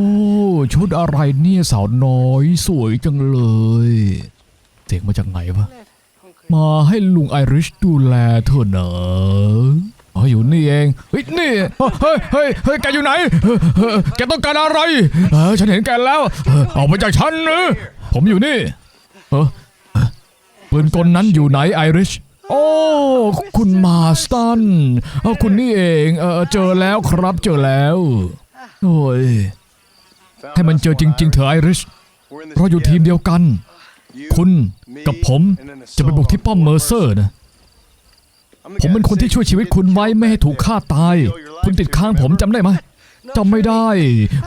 โอ้ชุดอะไรเนี่ยสาวน้อยสวยจังเลย เสียงมาจากไหนวะ มาให้ลุงไอริชดูแลเธอเนอะอ๋ออยู่นี่เองเฮ้ยนี่เฮ้ยเฮ้ยเฮ้ยแกอยู่ไหนเฮ้ยเฮ้ยแกต้องการอะไรเออฉันเห็นแกแล้วเออออกไปจากฉันนะผมอยู่นี่เออปืนกลนั้นอยู่ไหนไอริชโอ้คุณมาสตันเออคุณนี่เองเออเจอแล้วครับเจอแล้วโอ้ย ให้มันเจอจริง ๆ เถอะไอริชเราอยู่ทีมเดียวกัน คุณกับผมจะไปบุกที่ป้อมเมอร์เซอร์นะ ผมเป็นคนที่ช่วยชีวิตคุณไว้ไม่ให้ถูกฆ่าตาย คุณติดค้างผมจำได้ไหมจำไม่ได้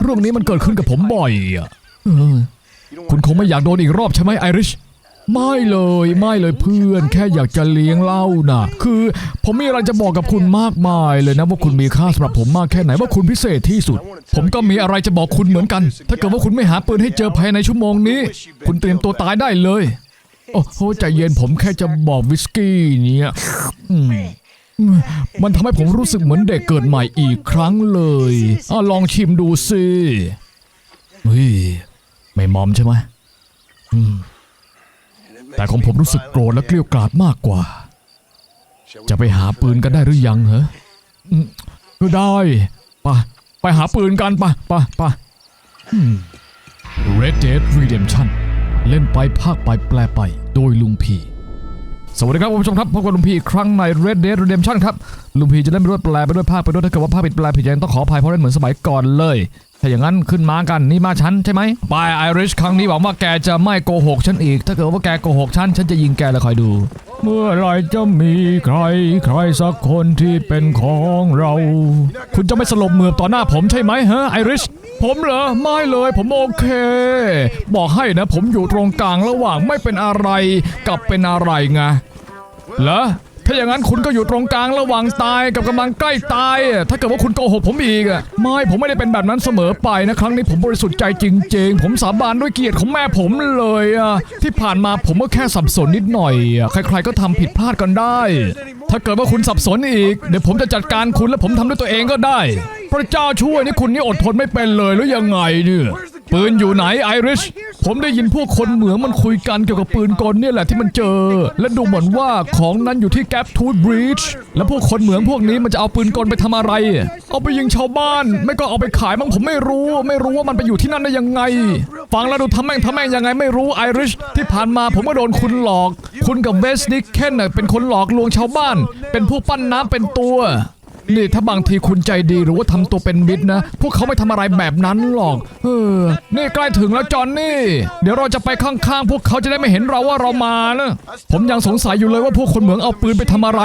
เรื่องนี้มันเกิดขึ้นกับผมบ่อยอะคุณคงไม่อยากโดนอีกรอบใช่ไหมไอริช ไม่เลยไม่เลยเพื่อน แค่อยากจะเลี้ยงเล้านะคือผมมีอะไรจะบอกกับคุณมากมายเลยนะว่าคุณมีค่าสำหรับผมมากแค่ไหนว่าคุณพิเศษที่สุด ผมก็มีอะไรจะบอกคุณเหมือนกัน ถ้าเกิดว่าคุณไม่หาปืนให้เจอภายในชั่วโมงนี้ คุณเตรียมตัวตายได้เลย โอ้โหใจเย็นผมแค่จะบอกวิสกี้เนี่ยอืมมันทำให้ผมรู้สึกเหมือนเด็กเกิดใหม่อีกครั้งเลยอลองชิมดูสิเฮ้ยไม่มอมใช่ไหมอืม แต่ของผมรู้สึกโกรธและเกลียวกราดมากกว่า จะไปหาปืนกันได้หรือยังเหรออืมก็ได้ไปไปหาปืนกันไปไปไปอืม Red Dead Redemption เล่นไปภาคไปแปลไปโดยลุงพีสวัสดีครับคุณผู้ชมครับพบกับลุงพีอีกครั้งใน Red Dead Redemption ครับ ลุงพีจะเล่นไปด้วยแปลไปด้วยภาคไปด้วยถ้าเกิดว่าภาคผิดแปลผิดยังต้องขออภัยเพราะเล่นเหมือนสมัยก่อนเลย ถ้าอย่างนั้นขึ้นมากันนี่มาฉันใช่ไหมไปไอริชครั้งนี้หวังว่าแกจะไม่โกหกฉันอีก ถ้าเกิดว่าแกโกหกฉันฉันจะยิงแกเลยคอยดู เมื่อไหรจะมีใครใครสักคนที่เป็นของเรา คุณจะไม่สลบเหมือบต่อหน้าผมใช่ไหมฮะไอริชผมเหรอไม่เลยผมโอเค บอกให้นะผมอยู่ตรงกลางระหว่างไม่เป็นอะไรกับเป็นอะไรไงเหรอ ถ้าอย่างนั้นคุณก็อยู่ตรงกลางระหว่างตายกับกำลังใกล้ตาย ถ้าเกิดว่าคุณโกหกผมอีกอะไม่ผมไม่ได้เป็นแบบนั้นเสมอไปนะครั้งนี้ผมบริสุทธิ์ใจจริง ๆ ผมสาบานด้วยเกียรติของแม่ผมเลยอะที่ผ่านมาผมก็แค่สับสนนิดหน่อยอะใครๆก็ทำผิดพลาดกันได้ ถ้าเกิดว่าคุณสับสนอีก เดี๋ยวผมจะจัดการคุณและผมทำด้วยตัวเองก็ได้ พระเจ้าช่วยนี่คุณนี่อดทนไม่เป็นเลยหรือยังไงเนี่ย ปืนอยู่ไหนไอริช ผมได้ยินพวกคนเหมืองมันคุยกันเกี่ยวกับปืนกลเนี่ยแหละที่มันเจอ และดูเหมือนว่าของนั้นอยู่ที่แกปทูดบริดจ์แล้วพวกคนเหมืองพวกนี้มันจะเอาปืนกลไปทำอะไร เอาไปยิงชาวบ้าน ไม่ก็เอาไปขายมั้งผมไม่รู้ ไม่รู้ว่ามันไปอยู่ที่นั่นได้ยังไง ฟังแล้วดูทำแม่งทำแม่งยังไงไม่รู้ไอริชที่ผ่านมาผมก็โดนคุณหลอก คุณกับเวสนิกเคนเป็นคนหลอกลวงชาวบ้าน เป็นผู้ปั้นน้ำเป็นตัว นี่ถ้าบางทีคุณใจดีหรือว่าทำตัวเป็นมิตรนะ พวกเขาไม่ทำอะไรแบบนั้นหรอก เออ นี่ใกล้ถึงแล้วจอนนี่ เดี๋ยวเราจะไปข้างๆ พวกเขาจะได้ไม่เห็นเราว่าเรามานะผมยังสงสัยอยู่เลยว่าพวกคนเหมืองเอาปืนไปทำอะไร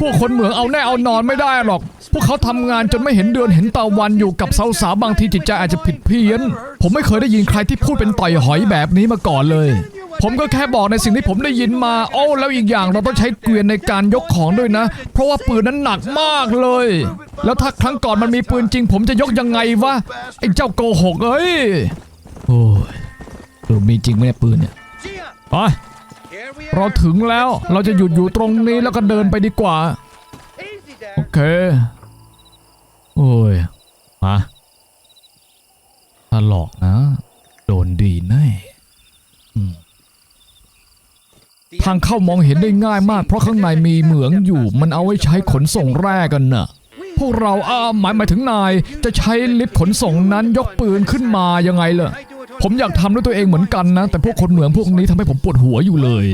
พวกคนเหมืองเอาแน่เอานอนไม่ได้หรอก พวกเขาทำงานจนไม่เห็นเดือนเห็นตะวันอยู่กับสาวๆบางทีจิตใจอาจจะผิดเพี้ยน ผมไม่เคยได้ยินใครที่พูดเป็นต่อยหอยแบบนี้มาก่อนเลย ผมก็แค่บอกในสิ่งที่ผมได้ยินมา โอ้แล้วอีกอย่างเราต้องใช้เกวียนในการยกของด้วยนะ เพราะว่าปืนนั้นหนักมากเลย แล้วถ้าครั้งก่อนมันมีปืนจริง ผมจะยกยังไงวะไอ้เจ้าโกหกเอ้ยโอ้ยมีจริงไหมเนี่ยปืนเนี่ยไปเราถึงแล้วเราจะหยุดอยู่ตรงนี้แล้วก็เดินไปดีกว่า โอเค โอ้ยมาถ้าหลอกนะ โดนดีแน่อืม ทางเข้ามองเห็นได้ง่ายมาก เพราะข้างในมีเหมืองอยู่ มันเอาไว้ใช้ขนส่งแร่กันน่ะ พวกเราอ้าหมายหมายถึงนาย จะใช้ลิฟต์ขนส่งนั้นยกปืนขึ้นมายังไงล่ะ ผมอยากทำด้วยตัวเองเหมือนกันนะ แต่พวกคนเหมืองพวกนี้ทำให้ผมปวดหัวอยู่เลย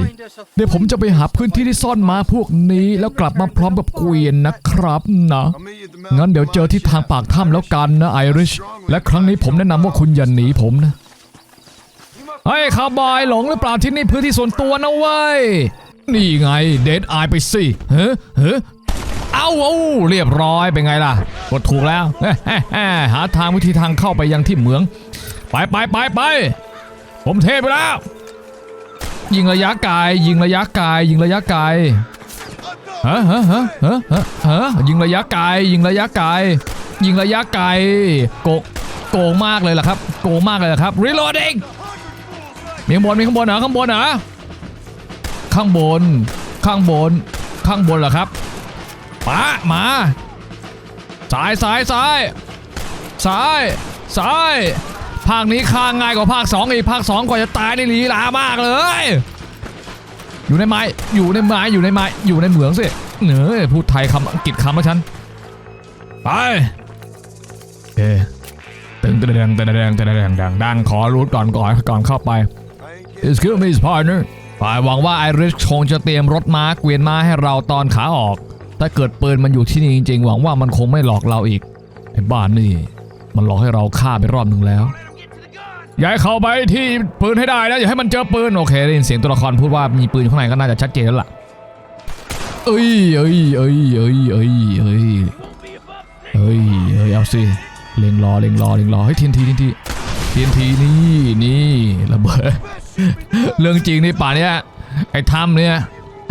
เดี๋ยวผมจะไปหาพื้นที่ที่ซ่อนม้าพวกนี้แล้วกลับมาพร้อมกับเกวียนนะครับนะงั้นเดี๋ยวเจอที่ทางปากถ้ำแล้วกันนะไอริชและครั้งนี้ผมแนะนำว่าคุณอย่าหนีผมนะ เฮ้ยคาบอยหลงหรือเปล่าที่นี่พื้นที่ส่วนตัวนะเว้ย นี่ไงเดดอายไปสิเฮ้เฮ้เอาเอาเรียบร้อยเป็นไงล่ะกดถูกแล้วหาทางวิธีทางเข้าไปยังที่เหมือง ไปไปไปไปผมเทไปแล้ว ยิงระยะไกลยิงระยะไกลยิงระยะไกลฮะฮะฮะฮะฮะฮะยิงระยะไกลยิงระยะไกลยิงระยะไกลโกโกงมากเลยล่ะครับ โกงมากเลยล่ะครับ reloading มีข้างบนมีข้างบนเหรอข้างบนเหรอข้างบน ข้างบน ข้างบนเหรอครับปะมาซ้ายซ้ายซ้ายซ้ายซ้ายภาคนี้ฆ่างง่ายกว่าภาคสองอีกภาคสองกว่าจะตายในลีลามากเลย อยู่ในไม้อยู่ในไม้อยู่ในไม้อยู่ในเหมืองสิเนื้อพูดไทยคำอังกฤษคำแล้วฉันไปเอ๊ตึงตะแดงตะแดงตะแดงดังดังขอรูทก่อนก่อนก่อนเข้าไป Excuse me partner ฝ่ายหวังว่าไอริชคงจะเตรียมรถม้าเกวียนม้าให้เราตอนขาออก ถ้าเกิดปืนมันอยู่ที่นี่จริงๆ หวังว่ามันคงไม่หลอกเราอีก ไอ้บ้านนี่ มันหลอกให้เราฆ่าไปรอบหนึ่งแล้วย่าให้เข้าไปที่ปืนให้ได้นะอย่าให้มันเจอปืน โอเคได้ยินเสียงตัวละครพูดว่ามีปืนข้างในก็น่าจะชัดเจนแล้วล่ะ เอ้ยเอ้ยเอ้ยเอ้ยเอ้ยเอ้ยเอ้ยเอ้ยเอาสิเล็งรอเล็งรอเล็งรอเฮ้ยทีนทีทีนทีทีนทีนี่นี่ระเบิด เรื่องจริงนี่ป่านเนี้ยไอ้ถ้ำเนี่ย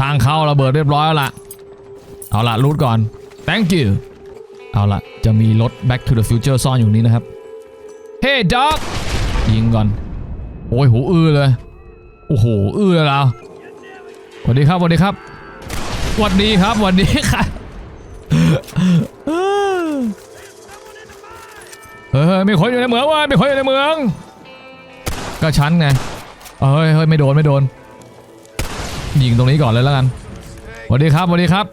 ทางเข้าระเบิดเรียบร้อยแล้วล่ะ เอาล่ะรูดก่อน thank you เอาล่ะ จะมีรถ back to the future ซ่อนอยู่นี้นะครับ hey dog ยิงก่อน โอ้ยหูอื้อเลย โอ้โห อื้อเลยเราสวัสดีครับสวัสดีครับสวัสดีครับสวัสดีครับเฮ้ยเฮ้ยมีคนอยู่ในเมืองว่ะมีคนอยู่ในเมือง ก็ฉันไง เฮ้ยเฮ้ยไม่โดนไม่โดน ยิงตรงนี้ก่อนเลยแล้วกันสวัสดีครับสวัสดีครับ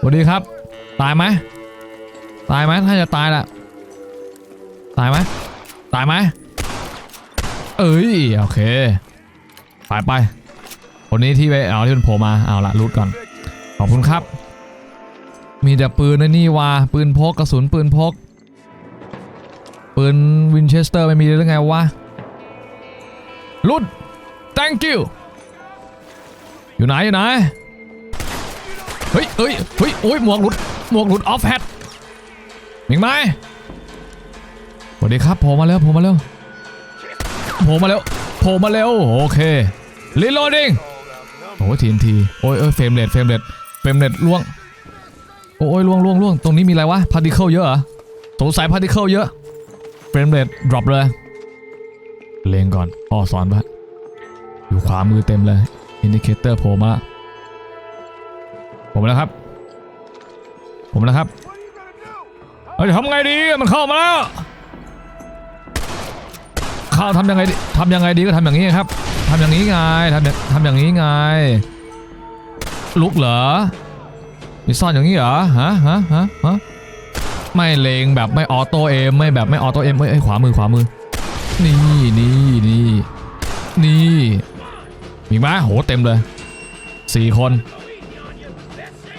สวัสดีครับ ตายไหมตายไหมถ้าจะตายละตายไหมตายไหมเอ้ยโอเคไปไปคนนี้ที่ไปเอาที่มันโผล่มาเอาละรูดก่อนขอบคุณครับ มีแต่ปืนนะนี่ว่าปืนพกกระสุนปืนพกปืนวินเชสเตอร์ไม่มีเลยหรือไงวะ ลุด thank you อยู่ไหนอยู่ไหน เฮ้ยเฮ้ยเฮ้ยโอ้ยหมวกหลุด หมวกหลุดออฟแฮทมิงไหมสวัสดีครับผล่มาแล้วผล่มาแล้วผล่มาแล้วผล่มาแล้วโอเครีโหลดดิ้งโอ้ทีนทีโอ้ยเอ้ยเฟรมเรทเฟรมเรทเฟรมเรทล่วง โอ้ยล่วงล่วงล่วงตรงนี้มีอะไรวะพาร์ติเคิลเยอะเหรอสงสัยพาร์ติเคิลเยอะเฟรมเรทดรอปเลย เลงก่อนพ่อสอนปะอยู่ขวามือเต็มเลยอินดิเคเตอร์โผล่มาละผมแล้วครับ ผมแล้วครับเฮ้ยทำไงดีมันเข้ามาแล้วเข้าทำยังไงทำยังไงดีก็ทำอย่างนี้ครับทำอย่างนี้ไงทำทำอย่างนี้ไงลุกเหรอมีซ่อนอย่างนี้เหรอฮะฮะฮะฮะไม่เลงแบบไม่ออโต้เอมไม่แบบไม่ออโต้เอมเอ้ยเอ้ยขวามือขวามือ นี่นี่นี่นี่มีไหมโหเต็มเลยสี่คน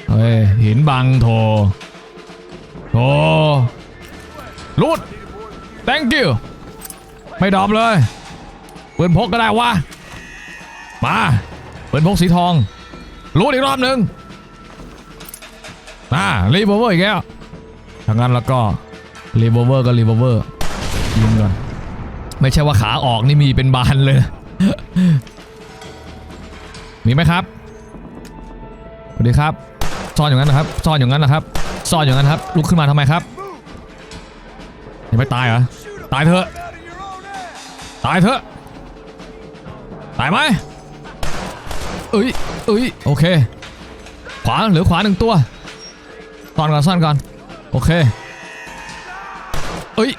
เฮ้ยหินบังโถโถรูด thank you ไม่ดรอมเลยปืนพกก็ได้วะมาปืนพกสีทอง รูดอีกรอบหนึ่งอ่ารีบเวอร์อีกแล้วถ้างั้นแล้วก็รีบเวอร์ก็รีบเวอร์ยิงก่อน ไม่ใช่ว่าขาออกนี่มีเป็นบานเลย มีไหมครับสวัสดีครับ ซ่อนอย่างนั้นนะครับ ซ่อนอย่างนั้นนะครับ ซ่อนอย่างนั้นครับ ลุกขึ้นมาทำไมครับ ยังไม่ตายเหรอ ตายเถอะ ตายเถอะ ตายไหมเอ้ยเอ้ยโอเค ขวาเหลือขวาหนึ่งตัวซ่อนก่อนซ่อนก่อน โอเคเอ้ย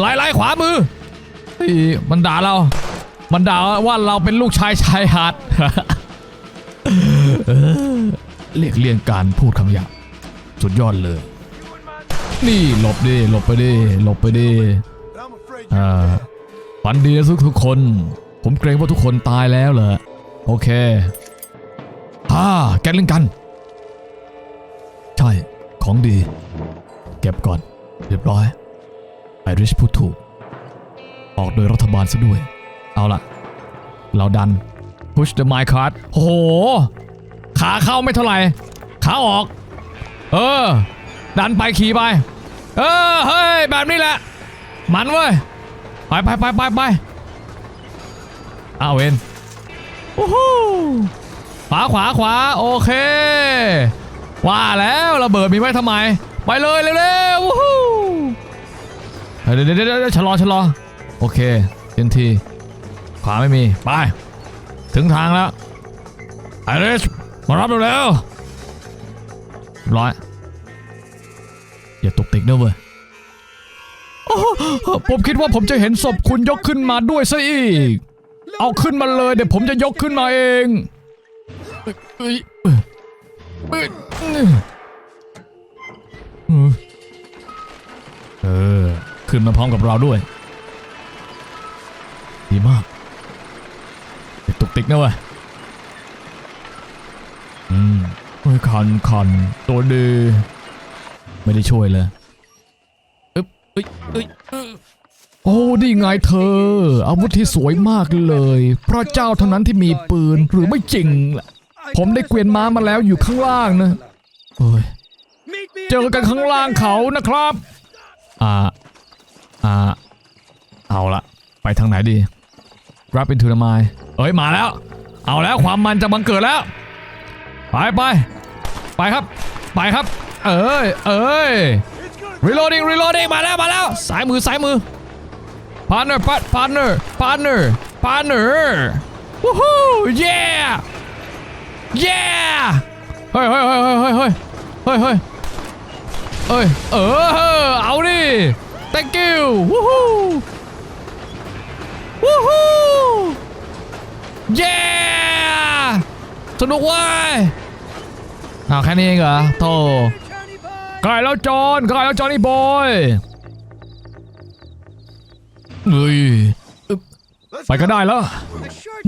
ไล่ไล่ขวามือ มันด่าเรา มันด่าว่าเราเป็นลูกชายชายหาดเรียกเลี่ยงการพูดคำหยาบสุดยอดเลย นี่หลบดิหลบไปดิหลบไปดิ I'm afraid อ่าฝันดีนะทุกทุกคน ผมเกรงว่าทุกคนตายแล้วเหรอโอเคฮ่าแกเล่นกัน ใช่ของดี เก็บก่อน เรียบร้อยไอริชพูดถูก ออกโดยรัฐบาลซะด้วย เอาล่ะ เราดัน push the my card โอ้โห ขาเข้าไม่เท่าไหร่ ขาออก เออ ดันไปขี่ไป เออ เฮ้ย แบบนี้แหละ มันเว้ย ไปไปไปไปไปเอาเวนโอ้โหขวาขวาขวาโอเค ว่าแล้วระเบิดมีไว้ทำไม ไปเลยเร็วๆวู้ฮู้เดี๋ยวเดี๋ยวเดี๋ยวเดี๋ยวชะลอชะลอ โอเคเต็มทีขวาไม่มี ไป ถึงทางแล้วไอริสมารับเร็วๆร้อยอย่าตกติกเด้อเว้ยผมคิดว่าผมจะเห็นศพคุณยกขึ้นมาด้วยซะอีก เอาขึ้นมาเลยเดี๋ยวผมจะยกขึ้นมาเองเออ ขึ้นมาพร้อมกับเราด้วย ดีมากติดตุกติกนะเว้ยอืมโอ้ยคันคันตัวดีไม่ได้ช่วยเลยอึ๊บเอ้ยเอ้ยโอ้ดีไงเธอ อาวุธที่สวยมากเลย พระเจ้าเท่านั้นที่มีปืนหรือไม่จริงล่ะผมได้เกวียนม้ามาแล้วอยู่ข้างล่างนะโอ้ยเจอกันข้างล่างเขานะครับ อ่า อ่า เอาละไปทางไหนดี รับเป็นทูนามายเอ้ยมาแล้ว เอาแล้วความมันจะบังเกิดแล้ว ไปไปไปครับ ไปครับ เอ้ยเอ้ย reloading reloading มาแล้วมาแล้วสายมือสายมือ partner partner partner partner woohoo yeah yeah เฮ้ยเฮ้ยเฮ้ยเฮ้ยเฮ้ยเฮ้ยเฮ้ยเอ้ยเออเอาดิ thank you woohoo yeah สนุกเว้ยอ้าวแค่นี้เองเหรอโธ่กล้แล้วจอนใกล้แล้วจอนนี่บอยเฮ้ยไปก็ได้แล้ว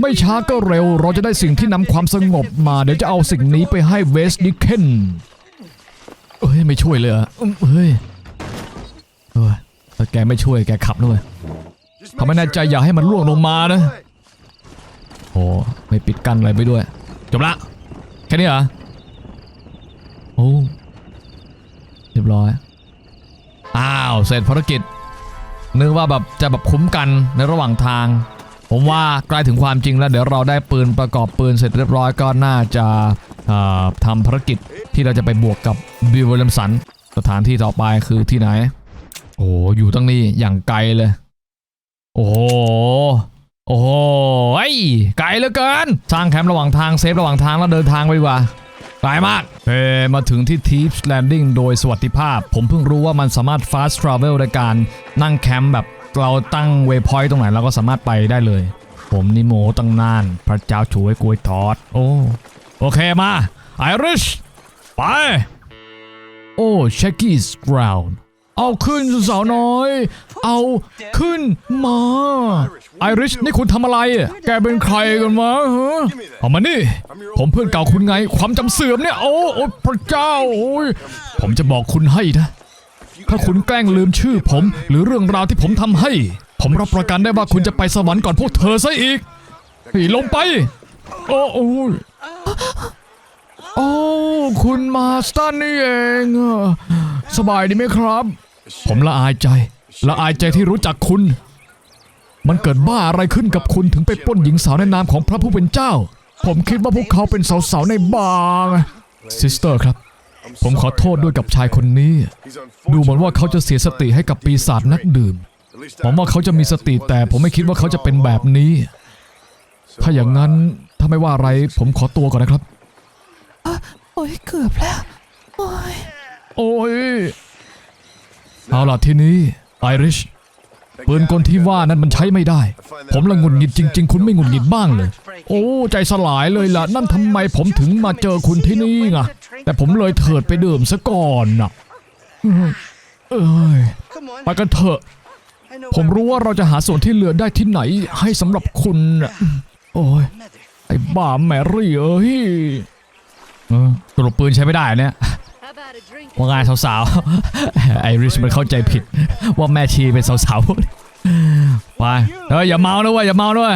ไม่ช้าก็เร็วเราจะได้สิ่งที่นำความสงบมา เดี๋ยวจะเอาสิ่งนี้ไปให้เวสดิเคนเฮ้ย ไม่ช่วยเลยเออืมเฮ้ยเฮ้ยแกไม่ช่วยแกขับด้วยทำไม่แน่ใจอย่าให้มันล่วงลงมานะ โอ้ไม่ปิดกั้นอะไรไปด้วย จบละ แค่นี้เหรอ โอ้เรียบร้อย อ้าว เสร็จภารกิจ นึกว่าแบบจะแบบคุ้มกันในระหว่างทาง ผมว่าใกล้ถึงความจริงแล้ว เดี๋ยวเราได้ปืนประกอบปืนเสร็จเรียบร้อยก็น่าจะทำภารกิจที่เราจะไปบวกกับบิวเวลมสัน สถานที่ต่อไปคือที่ไหน โอ้อยู่ตั้งนี่อย่างไกลเลย โอ้ โอ้โหไอ้ยไกลเหลือเกิน สร้างแคมป์ระหว่างทางเซฟระหว่างทางแล้วเดินทางไปดีกว่าไกลมากเฮ้มาถึงที่ Thieves Landing โดยสวัสดิภาพ ผมเพิ่งรู้ว่ามันสามารถ fast travel ในการนั่งแคมป์แบบเราตั้ง waypoint ตรงไหนเราก็สามารถไปได้เลย ผมนี่โมตั้งนาน พระเจ้าช่วยกวยทอด โอ้ โอเคมา Irish ไป โอ้ Shaggy's Ground เอาขึ้นสาวน้อย เอาขึ้นมาไอริชนี่คุณทำอะไร แกเป็นใครกันวะฮะเอามานี่ ผมเพื่อนเก่าคุณไง ความจำเสื่อมเนี่ย โอ้โอ้พระเจ้าโอ้ยผมจะบอกคุณให้นะ ถ้าคุณแกล้งลืมชื่อผม หรือเรื่องราวที่ผมทำให้ ผมรับประกันได้ว่าคุณจะไปสวรรค์ก่อนพวกเธอซะอีกนี่ลงไป โอ้โอ้ยโอ้ คุณมาสตันนี่เอง สบายดีไหมครับ ผมละอายใจ ละอายใจที่รู้จักคุณ มันเกิดบ้าอะไรขึ้นกับคุณถึงไปปล้นหญิงสาวในนามของพระผู้เป็นเจ้า ผมคิดว่าพวกเขาเป็นสาวๆในบาร์ซิสเตอร์ครับ ผมขอโทษด้วยกับชายคนนี้ ดูเหมือนว่าเขาจะเสียสติให้กับปีศาจนักดื่มผมว่าเขาจะมีสติแต่ผมไม่คิดว่าเขาจะเป็นแบบนี้ ถ้าอย่างนั้นถ้าไม่ว่าอะไร ผมขอตัวก่อนนะครับ โอ้ยเกือบแล้ว โอ้ย โอ้ย เอาล่ะทีนี้ไอริชปืนกลที่ว่านั้นมันใช้ไม่ได้ ผมละงุดหงิดจริง ๆ คุณไม่งุดหงิดบ้างเลย โอ้ใจสลายเลยล่ะ นั่นทำไมผมถึงมาเจอคุณที่นี่ไงแต่ผมเลยเถิดไปดื่มซะก่อนน่ะเอ้ยไปกันเถอะ ผมรู้ว่าเราจะหาส่วนที่เหลือได้ที่ไหน ให้สำหรับคุณโอ้ยไอ้บ้าแมรี่เอ้ยตลบปืนใช้ไม่ได้เนี่ย ว่าไงสาวๆ ไอริชมันเข้าใจผิด ว่าแม่ชีเป็นสาวๆ ไปเฮ้ยอย่าเมานะเว้ยอย่าเมาด้วย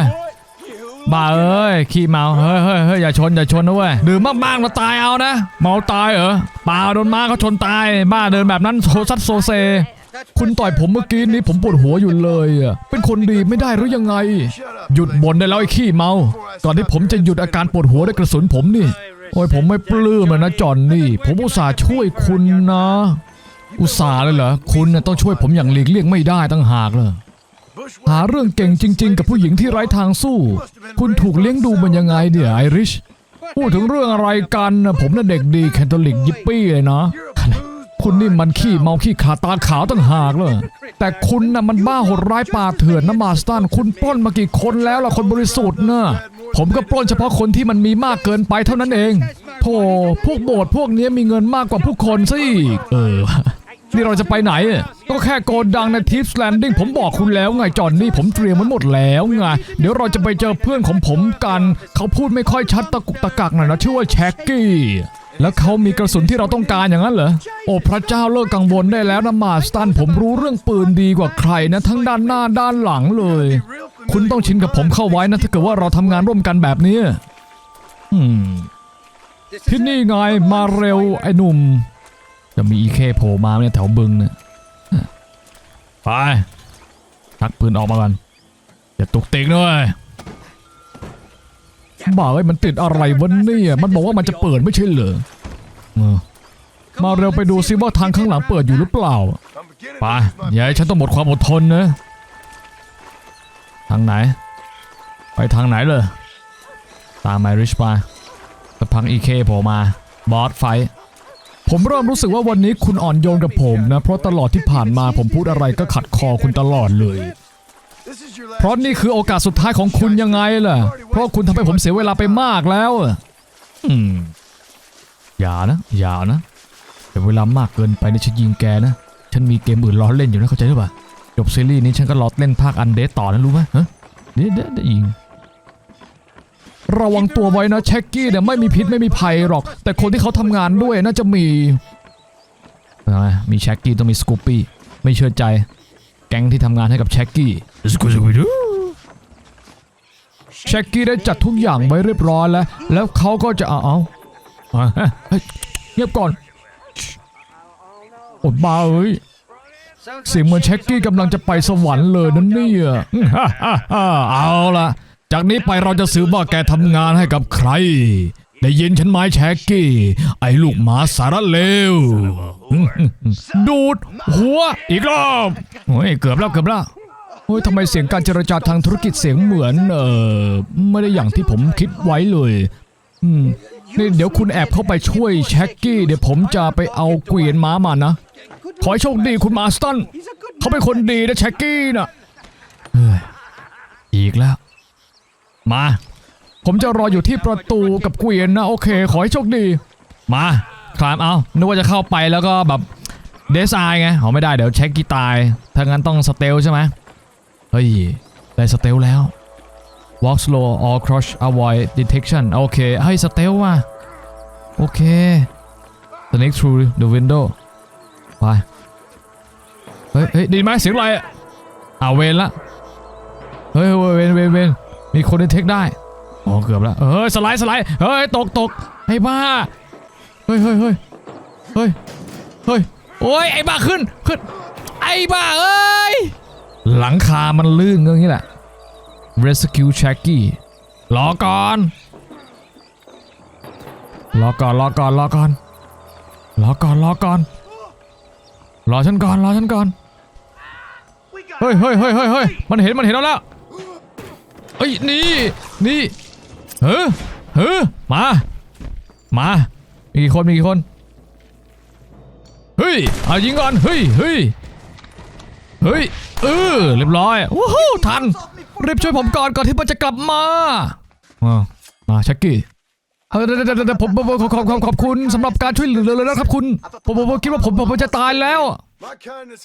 บ้าเอ้ยขี้เมาเฮ้ยเฮ้ยเฮ้ยอย่าชนอย่าชนนะเว้ยดื่มมากๆมาตายเอานะ เมาตายเหรอป่าโดนมาเขาชนตาย บ้าเดินแบบนั้นโซซัดโซเซ คุณต่อยผมเมื่อกี้นี้ผมปวดหัวอยู่เลยอะเป็นคนดีไม่ได้หรือยังไง หยุดบ่นได้แล้วไอ้ขี้เมา ก่อนที่ผมจะหยุดอาการปวดหัวด้วยกระสุนผมนี่ โอ้ยผมไม่ปลื้มเลยนะจอนนี่ ผมอุตส่าห์ช่วยคุณนะ อุตส่าห์เลยเหรอ คุณน่ะต้องช่วยผมอย่างหลีกเลี่ยงไม่ได้ตั้งหากเลยหาเรื่องเก่งจริง ๆ กับผู้หญิงที่ไร้ทางสู้ คุณถูกเลี้ยงดูมันยังไงเนี่ยไอริช พูดถึงเรื่องอะไรกันนะผมน่ะเด็กดีแคทอลิกยิปปี้เลยนะ คุณนี่มันขี้เมาขี้ขาตาขาวตั้งหากเลยแต่คุณน่ะมันบ้าโหดร้ายป่าเถื่อนนะมาสตันคุณปล้นมากี่คนแล้วล่ะคนบริสุทธิ์เนะผมก็ปล้นเฉพาะคนที่มันมีมากเกินไปเท่านั้นเองโธ่พวกโบสถ์พวกนี้มีเงินมากกว่าผู้คนสิเออนี่เราจะไปไหน ก็แค่โกดังในทิปส์แลนดิ้งผมบอกคุณแล้วไงจอนนี่ผมเตรียมไว้หมดแล้วไงเดี๋ยวเราจะไปเจอเพื่อนของผมกัน เขาพูดไม่ค่อยชัดตะกุกตะกักหน่อยนะชื่อว่าแช็กกี้ แล้วเขามีกระสุนที่เราต้องการอย่างนั้นเหรอ โอ้พระเจ้าเลิกกังวลได้แล้วนะมาสตัน ผมรู้เรื่องปืนดีกว่าใครนะ ทั้งด้านหน้าด้านหลังเลย คุณต้องชินกับผมเข้าไว้นะ ถ้าเกิดว่าเราทำงานร่วมกันแบบนี้อืมที่นี่ไงมาเร็วไอ้หนุ่ม จะมีอีเคโผล่มาเนี่ยแถวบึงเนี่ยไปชักปืนออกมากันอย่าตุกติกด้วย บ้าเอ้ยมันติดอะไรวะเนี่ย มันบอกว่ามันจะเปิดไม่ใช่เหรอเออมาเร็วไปดูซิว่าทางข้างหลังเปิดอยู่หรือเปล่า ไปอย่าให้ฉันต้องหมดความอดทนนะ ทางไหน ไปทางไหนเลย ตามไมริชไปสักพักอีเคโผล่มา บอสไฟท์ผมเริ่มรู้สึกว่าวันนี้คุณอ่อนโยนกับผมนะ เพราะตลอดที่ผ่านมาผมพูดอะไรก็ขัดคอคุณตลอดเลย เพราะนี่คือโอกาสสุดท้ายของคุณยังไงล่ะ เพราะคุณทำให้ผมเสียเวลาไปมากแล้วอืมอย่านะอย่านะแต่เวลามากเกินไปนี่ฉันยิงแกนะ ฉันมีเกมอื่นรอเล่นอยู่นะเข้าใจหรือเปล่าจบซีรีส์นี้ฉันก็รอเล่นภาคอันเดตต่อนะรู้ไหมฮะเดี๋ยวเดี๋ยวยิงระวังตัวไว้นะแช็กกี้เนี่ยไม่มีพิษไม่มีภัยหรอก แต่คนที่เขาทำงานด้วยน่าจะมี มีแช็กกี้ต้องมีสกูปปี้ไม่เชื่อใจ แก๊งที่ทำงานให้กับแช็กกี้สกูปปี้ดูแช็กกี้ได้จัดทุกอย่างไว้เรียบร้อยแล้ว แล้วเขาก็จะเอาเอาเอาเฮ้ยเงียบก่อนอดบ้าเอ้ยเสียงเหมือนแช็กกี้กำลังจะไปสวรรค์เลยนั่นเนี่ยเอาละจากนี้ไปเราจะสืบว่าแกทำงานให้กับใคร ได้ยินฉันไหมแช็กกี้ ไอ้ลูกหมาสารเลว ดูดหัวอีกรอบโอ้ยเกือบแล้วเกือบแล้วโอ้ยทำไมเสียงการเจรจาทางธุรกิจเสียงเหมือนเออไม่ได้อย่างที่ผมคิดไว้เลย อืมนี่เดี๋ยวคุณแอบเข้าไปช่วยแช็กกี้ เดี๋ยวผมจะไปเอาเกวียนม้ามานะ ขอให้โชคดีคุณมาสตัน เขาเป็นคนดีนะแช็กกี้นะเฮ้ยอีกแล้ว มา ผมจะรออยู่ที่ประตูกับเกวียนนะโอเค ขอให้โชคดี มาคลามเอานึกว่าจะเข้าไปแล้วก็แบบเดซายไงเอาไม่ได้เดี๋ยวเช็คกีตายถ้างั้นต้องสเตลใช่ไหมเฮ้ยได้สเตลแล้ว walk slow or crush avoid detection โอเคเฮ้ยสเตลว่ะโอเค sneak through the window ไปเฮ้ยเฮ้ยไดีไหมเสียงอะไรอะอ่าเวนละเฮ้ยเวนเวนเวนมีคนด้เทคได้ อ๋อเกือบแล้วเฮ้ยสไลด์สไลด์เฮ้ยตกตกไอ้บ้าเฮ้ยเฮ้ยเฮ้ยเฮ้ยเฮ้ยโอ้ยไอ้บ้าขึ้นขึ้นไอ้บ้าเอ้ยหลังคามันลื่นอย่างนี้แหละ rescue Shaggy รอก่อนรอก่อนรอก่อนรอก่อนรอก่อนรอก่อนรอฉันก่อนรอฉันก่อนเฮ้ยเฮ้ยเฮ้ยเฮ้ยเฮ้ยมันเห็นมันเห็นเราแล้วเอ้ยนี่นี่ เฮ้อเฮ้อมา มา มีกี่คน มีกี่คน เฮ้ย เอายิงก่อน เฮ้ยเฮ้ยเฮ้ย เออ เรียบร้อยว้าวทัน รีบช่วยผมก่อนก่อนที่มันจะกลับมาอ่ามาชักกี้เออเดี๋ยวเดี๋ยวเดี๋ยวผมผมขอขอบขอบขอบคุณสำหรับการช่วยเหลือเลยนะครับคุณ ผมผมคิดว่าผมผมจะตายแล้ว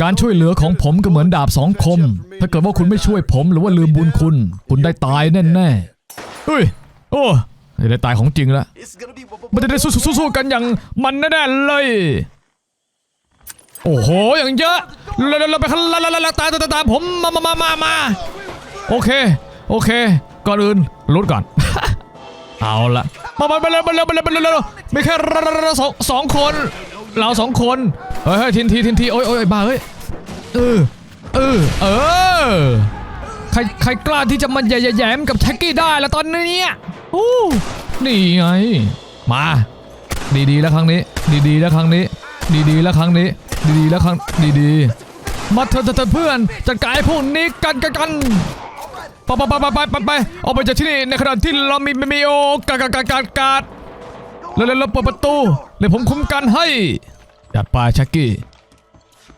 การช่วยเหลือของผมก็เหมือนดาบสองคม ถ้าเกิดว่าคุณไม่ช่วยผมหรือว่าลืมบุญคุณ คุณได้ตายแน่ๆเฮ้ย โอ้ได้ตายของจริงแล้วมันจะได้สู้ๆกันอย่างมันแน่ๆเลย โอ้โห อย่างเยอะเราเราไปข้างล่างตายตาตาผมมามามามาโอเค โอเค ก่อนอื่นลุดก่อน เอาละมามาไปเร็วไปเร็วไปเร็วไปเร็วไปเร็วไม่แค่เราสองสองคน เราสองคน เฮ้ย ทินทีทินทีโอ้ยโอ้ยบ้าเฮ้ย เออ เออ เออ ใคร ใครกล้าที่จะมาแย่แย้มกับแท็กกี้ได้ล้วตอนนี้เนี่ย โอ้นี่ไง มา ดีๆแล้วครั้งนี้ ดีๆแล้วครั้งนี้ ดีๆแล้วครั้งนี้ ดีๆแล้วครั้ง ดีๆ มาเถอะเถอะเพื่อน จัดการพวกนี้กันกันกันไปไปไปไปไปไปออกไปจากที่นี่ในขณะที่เรามีมีโอกาสกาดกาดกาดแล้วแล้วเปิดประตูเดี๋ยวผมคุ้มกันให้จัดไปชักกี้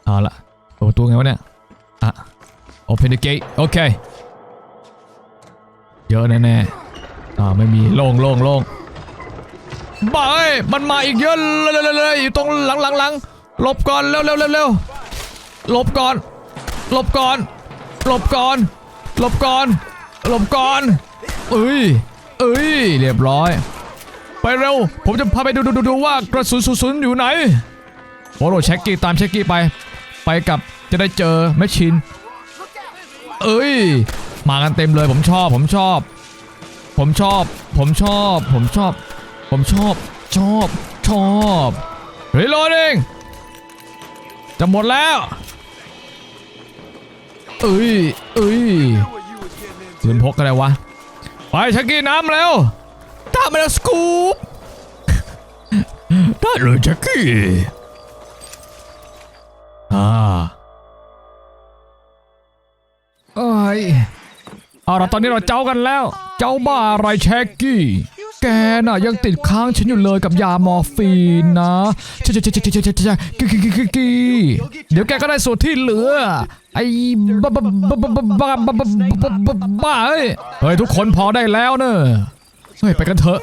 เอาละเปิดประตูไงวะเนี่ยอะ open the gate โอเคเยอะแน่ๆ อ่าไม่มีโล่งโล่งโล่งบ้าเอ้ยมันมาอีกเยอะเลยเลยอยู่ตรงหลังหลังหลังหลบก่อนเร็วเร็วเร็วเร็วหลบก่อนหลบก่อนหลบก่อนหลบก่อนหลบก่อนเอ้ยเอ้ยเรียบร้อย ไปเร็ว ผมจะพาไปดูดูดูว่ากระสุนศูนย์อยู่ไหนโฟโลเช็คกี้ตามเช็คกี้ไป ไปกับจะได้เจอแมชชีนเอ้ยมากันเต็มเลยผมชอบผมชอบ ผมชอบ ผมชอบ ผมชอบ ผมชอบ ชอบ ชอบเฮ้ยโหลดเองจะหมดแล้ว เอ้ย เอ้ยปืนพกอะไรวะ ไปชักกี้น้ำแล้วตามมาแล้วสกูปได้เลยชักกี้อ่าเอ้ยเอาละตอนนี้เราเจ้ากันแล้ว จ้าบ้าอะไรแช็กกี้ แกน่ะยังติดค้างฉันอยู่เลยกับยามอร์ฟีนนะใช่ใช่ใช่ใช่ใช่ใช่ใช่กี้กี้กี้กี้เดี๋ยวแกก็ได้ส่วนที่เหลือ ไอ้บ้าบ้าบ้าบ้าบ้าบ้าบ้าบ้าบ้าบ้าเฮ้ยเฮ้ยทุกคนพอได้แล้วเนอะเฮ้ยไปกันเถอะ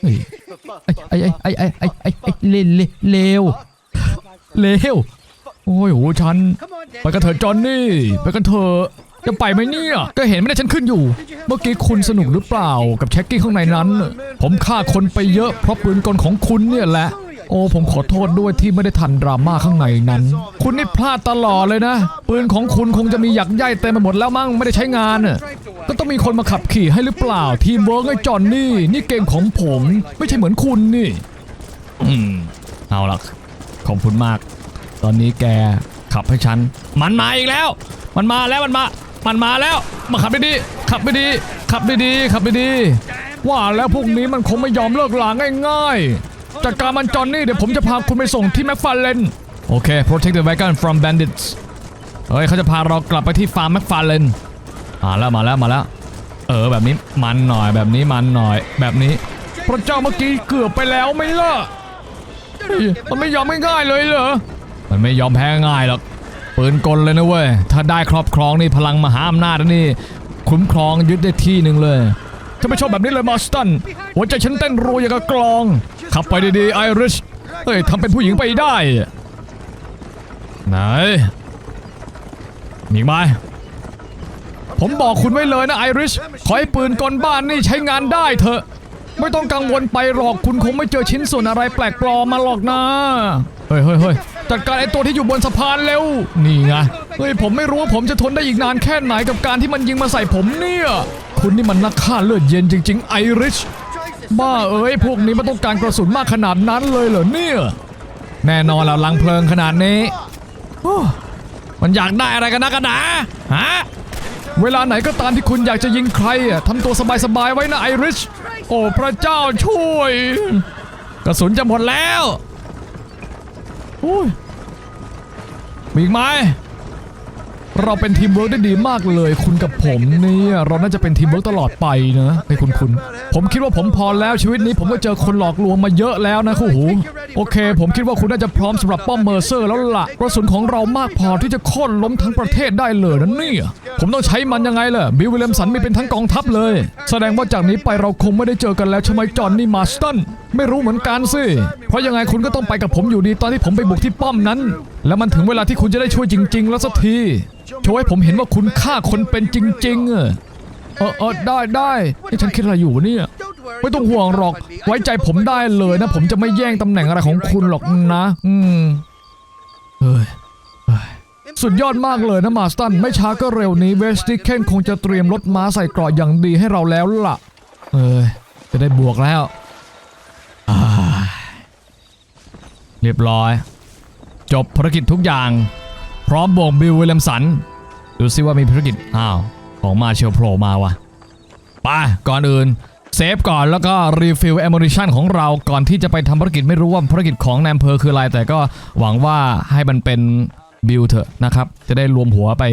เฮ้ยไอ้ไอ้ไอ้ไอ้ไอ้ไอ้เลเลเลวเลวโอ้ยโหฉัน ไปกันเถอะจอห์นนี่ ไปกันเถอะ จะไปไหมเนี่ยก็เห็นไม่ได้ฉันขึ้นอยู่ เมื่อกี้คุณสนุกหรือเปล่ากับแช็กกี้ข้างในนั้น ผมฆ่าคนไปเยอะเพราะปืนกลของคุณเนี่ยแหละ โอ้ผมขอโทษด้วยที่ไม่ได้ทันดราม่าข้างในนั้น คุณนี่พลาดตลอดเลยนะ ปืนของคุณคงจะมีหยักใยเต็มไปหมดแล้วมั้งไม่ได้ใช้งานน่ะก็ต้องมีคนมาขับขี่ให้หรือเปล่า ทีมเวิร์กไอ้จอนนี่ นี่เก่งของผม ไม่ใช่เหมือนคุณนี่อืมเอาล่ะขอบคุณมาก ตอนนี้แกขับให้ฉัน มันมาอีกแล้ว มันมาแล้วมันมา มันมาแล้วมาขับไปดี ขับไปดี ขับไปดี ขับไปดี ว่าแล้วพวกนี้มันคงไม่ยอมเลิกลาง่ายๆจัดการมันจอนนี่เดี๋ยวผมจะพาคุณไปส่งที่แมคฟาร์เลนโอเค protect the wagon from bandits เฮ้ยเขาจะพาเรากลับไปที่ฟาร์มแมคฟาร์เลนมาแล้วมาแล้วมาแล้ว เออแบบนี้มันหน่อยแบบนี้มันหน่อยแบบนี้พระเจ้าเมื่อกี้เกือบไปแล้วไม่ล่ะมันไม่ยอมง่ายๆเลยเหรอมันไม่ยอมแพ้ง่ายหรอก ปืนกลเลยนะเว้ย ถ้าได้ครอบครองนี่พลังมหาอำนาจนะนี่คุ้มครองยึดได้ที่หนึ่งเลยจะไม่ชอบแบบนี้เลยมอสตันหัวใจฉันเต้นรัวอย่างกับกลอง ขับไปดีๆไอริชเฮ้ยทำเป็นผู้หญิงไปได้ ไหนมีไหมผมบอกคุณไว้เลยนะไอริชขอให้ปืนกลบ้านนี่ใช้งานได้เถอะ ไม่ต้องกังวลไปหรอกคุณคงไม่เจอชิ้นส่วนอะไรแปลกปลอมมาหรอกนะ เฮ้ยเฮ้ยเฮ้ย จัดการไอ้ตัวที่อยู่บนสะพานเร็ว นี่ไง เฮ้ยผมไม่รู้ว่าผมจะทนได้อีกนานแค่ไหนกับการที่มันยิงมาใส่ผมเนี่ย คุณนี่มันนักฆ่าเลือดเย็นจริง ๆ ไอริช บ้าเอ้ยพวกนี้มันต้องการกระสุนมากขนาดนั้นเลยเหรอเนี่ย แน่นอนแล้วลังเพลิงขนาดนี้ มันอยากได้อะไรกันนะกันนาฮะเวลาไหนก็ตามที่คุณอยากจะยิงใครอะทำตัวสบายๆไว้นะไอริช โอ้พระเจ้าช่วย กระสุนจะหมดแล้ว อ้ยมีอีกไหมเราเป็นทีมเวิร์กได้ดีมากเลย คุณกับผมเนี่ยเราน่าจะเป็นทีมเวิร์กตลอดไปนะไอ้คุณคุณ ผมคิดว่าผมพอแล้วชีวิตนี้ผมก็เจอคนหลอกลวงมาเยอะแล้วนะคู่หูโอเค ผมคิดว่าคุณน่าจะพร้อมสำหรับป้อมเมอร์เซอร์แล้วล่ะกระสุนของเรามากพอที่จะโค่นล้มทั้งประเทศได้เลยนะเนี่ยผมต้องใช้มันยังไงล่ะบิลวิลเลมสันมีเป็นทั้งกองทัพเลย แสดงว่าจากนี้ไปเราคงไม่ได้เจอกันแล้วใช่ไหมจอห์นนี่มาสตัน ไม่รู้เหมือนกันสิ เพราะยังไงคุณก็ต้องไปกับผมอยู่ดีตอนที่ผมไปบุกที่ป้อมนั้น แล้วมันถึงเวลาที่คุณจะได้ช่วยจริง ๆ แล้วสักที โชว์ให้ผมเห็นว่าคุณฆ่าคนเป็นจริง ๆ เออเออได้ได้นี่ฉันคิดอะไรอยู่เนี่ย ไม่ต้องห่วงหรอก ไว้ใจผมได้เลยนะ ผมจะไม่แย่งตำแหน่งอะไรของคุณหรอกนะ อืมเฮ้ยสุดยอดมากเลยนะมาสตัน ไม่ช้าก็เร็วนี้เวสติเคนคงจะเตรียมรถม้าใส่เกราะอย่างดีให้เราแล้วล่ะ เอ้ยจะได้บวกแล้ว อ่าเรียบร้อย จบภารกิจทุกอย่าง พร้อมบวกบิลวิลเลมสัน ดูซิว่ามีภารกิจ อ้าว ของมาเชลโผล่มาวะไปก่อนอื่น เซฟก่อนแล้วก็รีฟิลแอมม n นิชันของเราก่อนที่จะไปทำภารกิจไม่รู้ว่าภารกิจของแนมเพอคืออะไรแต่ก็หวังว่าให้มันเป็น บิลเถอะนะครับ จะได้รวมหัวไป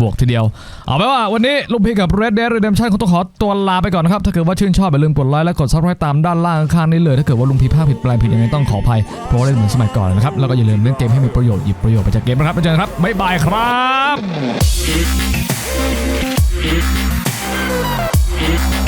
บวกทีเดียว เอาไปว่าวันนี้ลุงพีกับ Red Dead Redemption คงต้องขอตัวลาไปก่อนนะครับ ถ้าเกิดว่าชื่นชอบอย่าลืมกดไลค์และกดซับสไครต์ตามด้านล่างข้างนี้เลย ถ้าเกิดว่าลุงพีภาพผิดแปลงผิดยังไงต้องขออภัยเพราะเล่นเหมือนสมัยก่อนนะครับแล้วก็อย่าลืมเล่นเกมให้มีประโยชน์หยิบประโยชน์ไปจากเกมนะครับไปเจอกันครับบ๊ายบายครับ